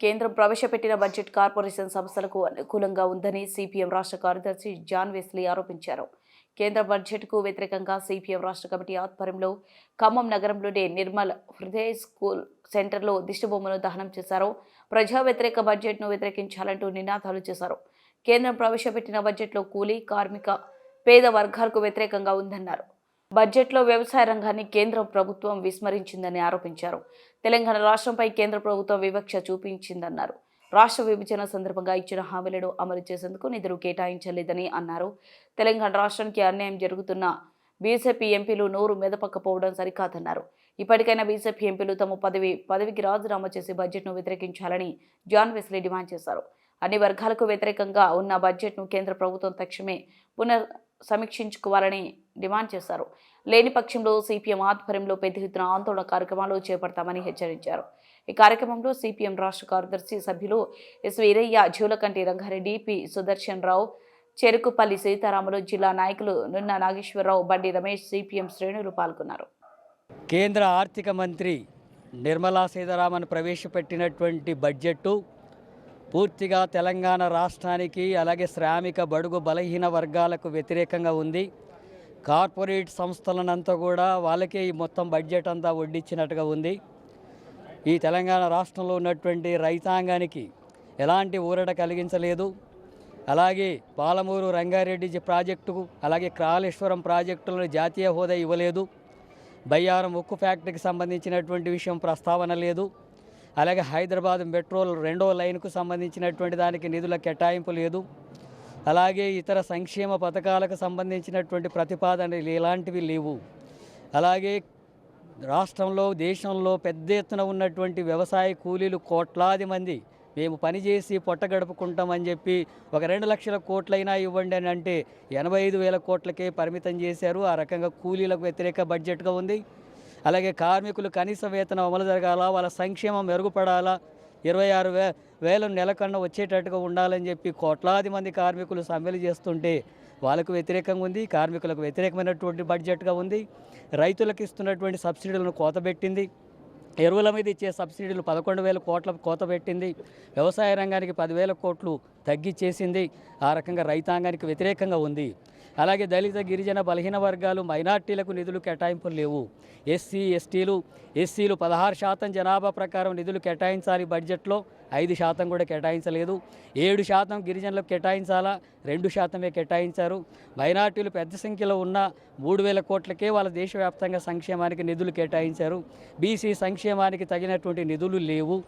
కేంద్రం ప్రవేశపెట్టిన budget corporation సంస్థలకు అనుకూలంగా ఉందని సిపిఎం రాష్ట్ర కార్యదర్శి జాన్ వెస్లీ ఆరోపించారు. కేంద్ర బడ్జెట్కు వ్యతిరేకంగా సిపిఎం రాష్ట్ర కమిటీ ఆధ్వర్యంలో ఖమ్మం నగరంలోని నిర్మల్ హృదయ స్కూల్ సెంటర్లో దిష్టిబొమ్మను దహనం చేశారు. ప్రజా వ్యతిరేక బడ్జెట్ను వ్యతిరేకించాలంటూ నినాదాలు చేశారు. కేంద్రం ప్రవేశపెట్టిన బడ్జెట్లో కూలీ కార్మిక పేద వర్గాలకు వ్యతిరేకంగా ఉందన్నారు. బడ్జెట్లో వ్యవసాయ రంగాన్ని కేంద్ర ప్రభుత్వం విస్మరించిందని ఆరోపించారు. తెలంగాణ రాష్ట్రంపై కేంద్ర ప్రభుత్వం వివక్ష చూపించిందన్నారు. రాష్ట్ర విభజన సందర్భంగా ఇచ్చిన హామీలను అమలు చేసేందుకు నిధులు కేటాయించలేదని అన్నారు. తెలంగాణ రాష్ట్రానికి అన్యాయం జరుగుతున్న బీజేపీ ఎంపీలు నోరు మెదపకపోవడం సరికాదన్నారు. ఇప్పటికైనా బీజేపీ ఎంపీలు తమ పదవి పదవికి రాజీనామా చేసి బడ్జెట్ను వ్యతిరేకించాలని జాన్ వెస్లీ డిమాండ్ చేశారు. అన్ని వర్గాలకు వ్యతిరేకంగా ఉన్న బడ్జెట్ను కేంద్ర ప్రభుత్వం తక్షణమే పునర్ సమీక్షించుకోవాలని డిమాండ్ చేశారు. లేని పక్షంలో సిపిఎం ఆధ్వర్యంలో పెద్ద ఎత్తున ఆందోళన కార్యక్రమాలు చేపడతామని హెచ్చరించారు. ఈ కార్యక్రమంలో సిపిఎం రాష్ట్ర కార్యదర్శి సభ్యులు ఎస్ వీరయ్య జూలకంటి రంగారెడ్డి పి సుదర్శన్ రావు చెరుకుపల్లి సీతారాములు జిల్లా నాయకులు నున్న నాగేశ్వరరావు బండి రమేష్ సిపిఎం శ్రేణులు పాల్గొన్నారు. కేంద్ర ఆర్థిక మంత్రి నిర్మలా సీతారామన్ ప్రవేశపెట్టినటువంటి బడ్జెట్టు పూర్తిగా తెలంగాణ రాష్ట్రానికి అలాగే శ్రామిక బడుగు బలహీన వర్గాలకు వ్యతిరేకంగా ఉంది. కార్పొరేట్ సంస్థలనంతా కూడా వాళ్ళకే ఈ మొత్తం బడ్జెట్ అంతా వడ్డించినట్టుగా ఉంది. ఈ తెలంగాణ రాష్ట్రంలో ఉన్నటువంటి రైతాంగానికి ఎలాంటి ఊరట కలిగించలేదు. అలాగే పాలమూరు రంగారెడ్డి ప్రాజెక్టుకు అలాగే కాళేశ్వరం ప్రాజెక్టులను జాతీయ హోదా ఇవ్వలేదు. బయ్యారం ఉక్కు ఫ్యాక్టరీకి సంబంధించినటువంటి విషయం ప్రస్తావన లేదు. అలాగే హైదరాబాద్ మెట్రో రెండో లైన్కు సంబంధించినటువంటి దానికి నిధుల కేటాయింపు లేదు. అలాగే ఇతర సంక్షేమ పథకాలకు సంబంధించినటువంటి ప్రతిపాదనలు ఇలాంటివి లేవు. అలాగే రాష్ట్రంలో దేశంలో పెద్ద ఎత్తున ఉన్నటువంటి వ్యవసాయ కూలీలు కోట్లాది మంది. మేము పనిచేసి పొట్ట గడుపుకుంటామని చెప్పి ఒక రెండు లక్షల కోట్లైనా ఇవ్వండి అని అంటే ఎనభై ఐదు వేల కోట్లకే పరిమితం చేశారు. ఆ రకంగా కూలీలకు వ్యతిరేక బడ్జెట్గా ఉంది. అలాగే కార్మికులు కనీస వేతనం అమలు జరగాల? వాళ్ళ సంక్షేమం మెరుగుపడాలా? ఇరవై ఆరు వే వేల నెలకన్నా వచ్చేటట్టుగా ఉండాలని చెప్పి కోట్లాది మంది కార్మికులు సమ్మెలు చేస్తుంటే వాళ్ళకు వ్యతిరేకంగా ఉంది కార్మికులకు వ్యతిరేకమైనటువంటి బడ్జెట్గా ఉంది. రైతులకు ఇస్తున్నటువంటి సబ్సిడీలను కోతబెట్టింది. ఎరువుల మీద ఇచ్చే సబ్సిడీలు పదకొండు వేల కోట్ల కోత పెట్టింది వ్యవసాయ రంగానికి పదివేల కోట్లు తగ్గిచ్చేసింది. ఆ రకంగా రైతాంగానికి వ్యతిరేకంగా ఉంది. అలాగే దళిత గిరిజన బలహీన వర్గాలు మైనార్టీలకు నిధులు కేటాయింపులు లేవు. ఎస్సీ ఎస్టీలు ఎస్సీలు పదహారు శాతం జనాభా ప్రకారం నిధులు కేటాయించాలి బడ్జెట్లో ఐదు శాతం కూడా కేటాయించలేదు. ఏడు శాతం గిరిజనులకు కేటాయించాలా? రెండు శాతమే కేటాయించారు. మైనార్టీలు పెద్ద సంఖ్యలో ఉన్న మూడు వేల కోట్లకే వాళ్ళ దేశవ్యాప్తంగా సంక్షేమానికి నిధులు కేటాయించారు. బీసీ సంక్షేమానికి తగినటువంటి నిధులు లేవు.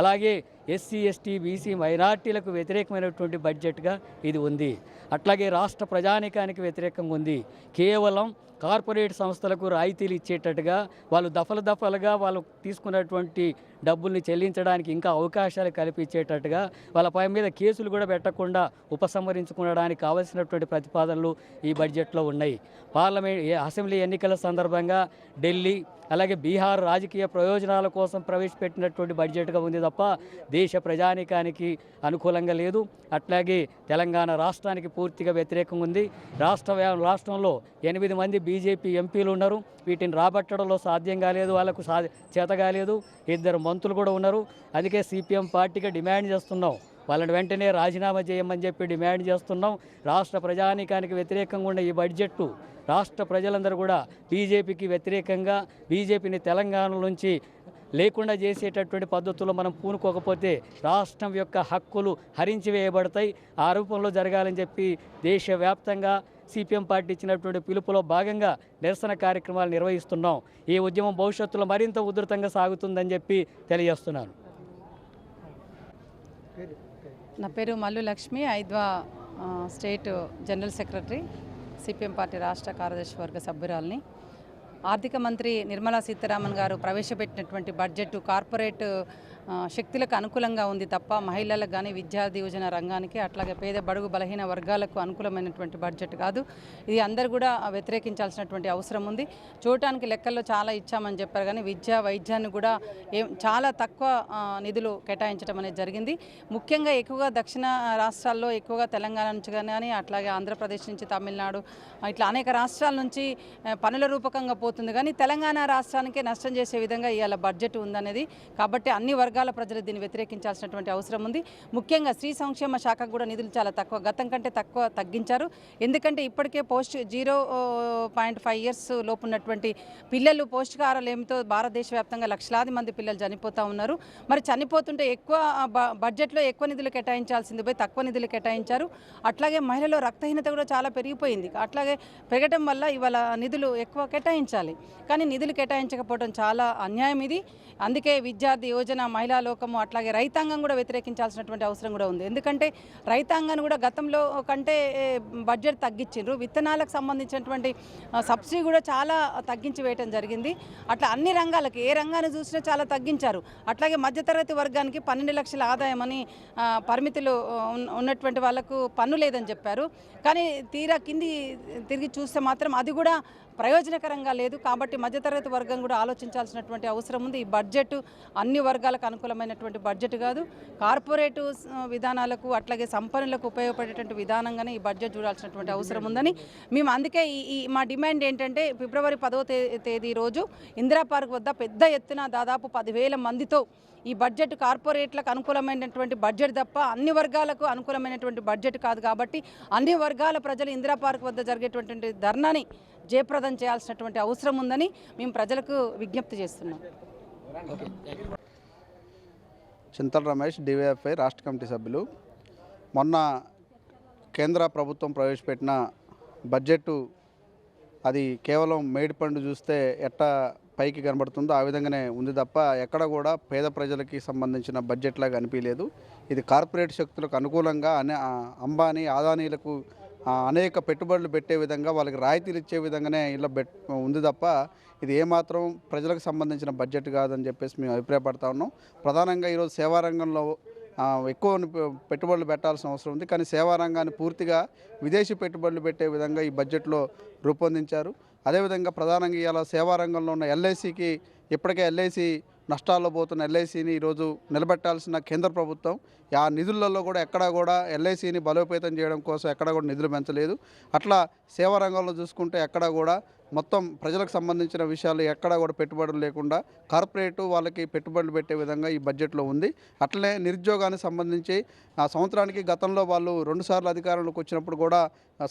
అలాగే ఎస్సీ ఎస్టీ బీసీ మైనార్టీలకు వ్యతిరేకమైనటువంటి బడ్జెట్గా ఇది ఉంది. అట్లాగే రాష్ట్ర ప్రజానికానికి వ్యతిరేకంగా ఉంది. కేవలం కార్పొరేట్ సంస్థలకు రాయితీలు ఇచ్చేటట్టుగా వాళ్ళు దఫల దఫలుగా వాళ్ళు తీసుకున్నటువంటి డబ్బుల్ని చెల్లించడానికి ఇంకా అవకాశాలు కల్పించేటట్టుగా వాళ్ళపై మీద కేసులు కూడా పెట్టకుండా ఉపసంహరించుకోవడానికి కావలసినటువంటి ప్రతిపాదనలు ఈ బడ్జెట్లో ఉన్నాయి. పార్లమెంట్ అసెంబ్లీ ఎన్నికల సందర్భంగా ఢిల్లీ అలాగే బీహార్ రాజకీయ ప్రయోజనాల కోసం ప్రవేశపెట్టినటువంటి బడ్జెట్గా ఉంది తప్ప దేశ ప్రజానికానికి అనుకూలంగా లేదు. అట్లాగే తెలంగాణ రాష్ట్రానికి పూర్తిగా వ్యతిరేకంగా ఉంది. రాష్ట్ర రాష్ట్రంలో ఎనిమిది మంది బీజేపీ ఎంపీలు ఉన్నారు. వీటిని రాబట్టడంలో సాధ్యం కాలేదు. వాళ్ళకు సా చేత కాలేదు. ఇద్దరు మంత్రులు కూడా ఉన్నారు. అందుకే సిపిఎం పార్టీగా డిమాండ్ చేస్తున్నాం. వాళ్ళని వెంటనే రాజీనామా చేయమని చెప్పి డిమాండ్ చేస్తున్నాం. రాష్ట్ర ప్రజానీకానికి వ్యతిరేకంగా ఉన్న ఈ బడ్జెట్టు రాష్ట్ర ప్రజలందరూ కూడా బీజేపీకి వ్యతిరేకంగా బీజేపీని తెలంగాణ నుంచి లేకుండా చేసేటటువంటి పద్ధతుల్లో మనం పూనుకోకపోతే రాష్ట్రం యొక్క హక్కులు హరించి వేయబడతాయి. ఆ రూపంలో జరగాలని చెప్పి దేశవ్యాప్తంగా సిపిఎం పార్టీ ఇచ్చినటువంటి పిలుపులో భాగంగా నిరసన కార్యక్రమాలు నిర్వహిస్తున్నాం. ఈ ఉద్యమం భవిష్యత్తులో మరింత ఉధృతంగా సాగుతుందని చెప్పి తెలియజేస్తున్నాను. నా పేరు Mallu Lakshmi. ఐద్వా state general secretary C P M party రాష్ట్ర కార్యదర్శి వర్గ సభ్యురాల్ని. ఆర్థిక మంత్రి నిర్మలా సీతారామన్ గారు ప్రవేశపెట్టినటువంటి బడ్జెట్ కార్పొరేట్ శక్తులకు అనుకూలంగా ఉంది తప్ప మహిళలకు కానీ విద్యా యోజన రంగానికి అట్లాగే పేద బడుగు బలహీన వర్గాలకు అనుకూలమైనటువంటి బడ్జెట్ కాదు. ఇది అందరు కూడా వ్యతిరేకించాల్సినటువంటి అవసరం ఉంది. చూడటానికి లెక్కల్లో చాలా ఇచ్చామని చెప్పారు కానీ విద్య వైద్యాన్ని కూడా ఏం చాలా తక్కువ నిధులు కేటాయించడం అనేది జరిగింది. ముఖ్యంగా ఎక్కువగా దక్షిణ రాష్ట్రాల్లో ఎక్కువగా తెలంగాణ నుంచి కానీ అట్లాగే ఆంధ్రప్రదేశ్ నుంచి తమిళనాడు ఇట్లా అనేక రాష్ట్రాల నుంచి పనుల రూపకంగా పోతుంది. కానీ తెలంగాణ రాష్ట్రానికే నష్టం చేసే విధంగా ఇవాళ బడ్జెట్ ఉందనేది. కాబట్టి అన్ని వర్గాలు వర్గాల ప్రజలు దీన్ని వ్యతిరేకించాల్సినటువంటి అవసరం ఉంది. ముఖ్యంగా స్త్రీ సంక్షేమ శాఖకు కూడా నిధులు చాలా తక్కువ గతం కంటే తక్కువ తగ్గించారు. ఎందుకంటే ఇప్పటికే post zero point five years లోపు ఉన్నటువంటి పిల్లలు పౌష్టికాహారలేమితో భారతదేశ వ్యాప్తంగా లక్షలాది మంది పిల్లలు చనిపోతూ ఉన్నారు. మరి చనిపోతుంటే ఎక్కువ బడ్జెట్లో ఎక్కువ నిధులు కేటాయించాల్సింది పోయి తక్కువ నిధులు కేటాయించారు. అట్లాగే మహిళలో రక్తహీనత కూడా చాలా పెరిగిపోయింది. అట్లాగే పెరగటం వల్ల ఇవాళ నిధులు ఎక్కువ కేటాయించాలి. కానీ నిధులు కేటాయించకపోవడం చాలా అన్యాయం ఇది. అందుకే విద్యార్థి యోజన మహిళా లోకము అట్లాగే రైతాంగం కూడా వ్యతిరేకించాల్సినటువంటి అవసరం కూడా ఉంది. ఎందుకంటే రైతాంగాన్ని కూడా గతంలో కంటే బడ్జెట్ తగ్గించిండ్రు. విత్తనాలకు సంబంధించినటువంటి సబ్సిడీ కూడా చాలా తగ్గించి వేయటం జరిగింది. అట్లా అన్ని రంగాలకి ఏ రంగాన్ని చూసినా చాలా తగ్గించారు. అట్లాగే మధ్యతరగతి వర్గానికి పన్నెండు లక్షల ఆదాయం అని పరిమితులు ఉన్నటువంటి వాళ్ళకు పన్ను లేదని చెప్పారు. కానీ తీరా కింది తిరిగి చూస్తే మాత్రం అది కూడా ప్రయోజనకరంగా లేదు. కాబట్టి మధ్యతరగతి వర్గం కూడా ఆలోచించాల్సినటువంటి అవసరం ఉంది. ఈ బడ్జెట్ అన్ని వర్గాలకు అనుకూలమైనటువంటి బడ్జెట్ కాదు. కార్పొరేట్ విధానాలకు అట్లాగే సంపన్నులకు ఉపయోగపడేటువంటి విధానంగానే ఈ బడ్జెట్ చూడాల్సినటువంటి అవసరం ఉందని మేము అందుకే ఈ మా డిమాండ్ ఏంటంటే ఫిబ్రవరి పదవ తేదీ రోజు ఇందిరా పార్క్ వద్ద పెద్ద ఎత్తున దాదాపు పదివేల మందితో ఈ బడ్జెట్ కార్పొరేట్లకు అనుకూలమైనటువంటి బడ్జెట్ తప్ప అన్ని వర్గాలకు అనుకూలమైనటువంటి బడ్జెట్ కాదు కాబట్టి అన్ని వర్గాల ప్రజలు ఇందిరా పార్క్ వద్ద జరిగేటువంటి ధర్నాని జయప్రదం చేయాల్సినటువంటి అవసరం ఉందని మేము ప్రజలకు విజ్ఞప్తి చేస్తున్నాం. Chintala Ramesh D Y F I రాష్ట్ర కమిటీ సభ్యులు. మొన్న కేంద్ర ప్రభుత్వం ప్రవేశపెట్టిన బడ్జెట్ అది కేవలం మేడిపండు చూస్తే ఎట్టా పైకి కనబడుతుందో ఆ విధంగానే ఉంది తప్ప ఎక్కడ కూడా పేద ప్రజలకి సంబంధించిన బడ్జెట్ లాగా అనిపించలేదు ఇది కార్పొరేట్ శక్తులకు అనుకూలంగా అనే అంబానీ ఆదానీలకు అనేక పెట్టుబడులు పెట్టే విధంగా వాళ్ళకి రాయితీలు ఇచ్చే విధంగానే ఇలా బెట్ ఉంది తప్ప ఇది ఏమాత్రం ప్రజలకు సంబంధించిన బడ్జెట్ కాదని చెప్పేసి మేము అభిప్రాయపడతా ఉన్నాం. ప్రధానంగా ఈరోజు సేవా రంగంలో ఎక్కువ పెట్టుబడులు పెట్టాల్సిన అవసరం ఉంది. కానీ సేవా రంగాన్ని పూర్తిగా విదేశీ పెట్టుబడులు పెట్టే విధంగా ఈ బడ్జెట్లో రూపొందించారు. అదేవిధంగా ప్రధానంగా ఇవాళ సేవా రంగంలో ఉన్న ఎల్ఐసికి ఇప్పటికే ఎల్ఐసి నష్టాల్లో పోతున్న ఎల్ఐసిని ఈరోజు నిలబెట్టాల్సిన కేంద్ర ప్రభుత్వం ఆ నిధులలో కూడా ఎక్కడా కూడా ఎల్ఐసిని బలోపేతం చేయడం కోసం ఎక్కడా కూడా నిధులు పెంచలేదు. అట్లా సేవా రంగంలో చూసుకుంటే ఎక్కడా కూడా మొత్తం ప్రజలకు సంబంధించిన విషయాలు ఎక్కడా కూడా పెట్టుబడులు లేకుండా కార్పొరేట్ వాళ్ళకి పెట్టుబడులు పెట్టే విధంగా ఈ బడ్జెట్లో ఉంది. అట్లనే నిరుద్యోగానికి సంబంధించి ఆ సంవత్సరానికి గతంలో వాళ్ళు రెండుసార్లు అధికారంలోకి వచ్చినప్పుడు కూడా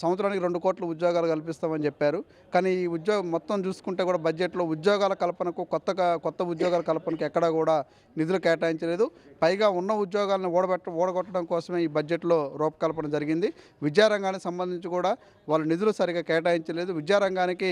సంవత్సరానికి రెండు కోట్ల ఉద్యోగాలు కల్పిస్తామని చెప్పారు. కానీ ఈ ఉద్యోగం మొత్తం చూసుకుంటే కూడా బడ్జెట్లో ఉద్యోగాల కల్పనకు కొత్తగా కొత్త ఉద్యోగాల కల్పనకు ఎక్కడా కూడా నిధులు కేటాయించలేదు. పైగా ఉన్న ఉద్యోగాలను ఓడబెట్ట ఓడగొట్టడం కోసమే ఈ బడ్జెట్లో రూపకల్పన జరిగింది. విద్యారంగానికి సంబంధించి కూడా వాళ్ళు నిధులు సరిగా కేటాయించలేదు. విద్యారంగానికి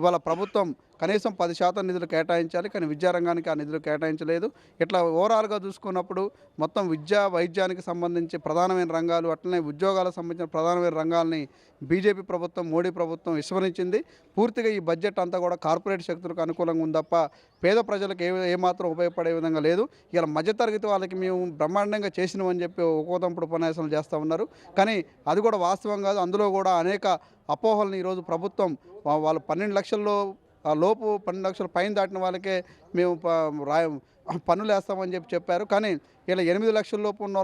ఇవాళ ప్రభుత్వం కనీసం పది శాతం నిధులు కేటాయించాలి కానీ విద్యారంగానికి ఆ నిధులు కేటాయించలేదు. ఇట్లా ఓవరాల్గా చూసుకున్నప్పుడు మొత్తం విద్యా వైద్యానికి సంబంధించి ప్రధానమైన రంగాలు అట్లనే ఉద్యోగాలకు సంబంధించిన ప్రధానమైన రంగాల్ని బీజేపీ ప్రభుత్వం మోడీ ప్రభుత్వం విస్మరించింది. పూర్తిగా ఈ బడ్జెట్ అంతా కూడా కార్పొరేట్ శక్తులకు అనుకూలంగా ఉంది తప్ప పేద ప్రజలకు ఏ ఏమాత్రం ఉపయోగపడే విధంగా లేదు. ఇలా మధ్యతరగతి వాళ్ళకి మేము బ్రహ్మాండంగా చేసినామని చెప్పి ఒక్కోతంపుడు ఉపన్యాసాలు చేస్తూ ఉన్నారు. కానీ అది కూడా వాస్తవం కాదు. అందులో కూడా అనేక అపోహలను ఈరోజు ప్రభుత్వం వాళ్ళు పన్నెండు లక్షల్లో ఆ లోపు పన్నెండు లక్షల పైన దాటిన వాళ్ళకే మేము రాయ పన్నులు వేస్తామని చెప్పి చెప్పారు. కానీ ఇలా ఎనిమిది లక్షల లోపు ఉన్న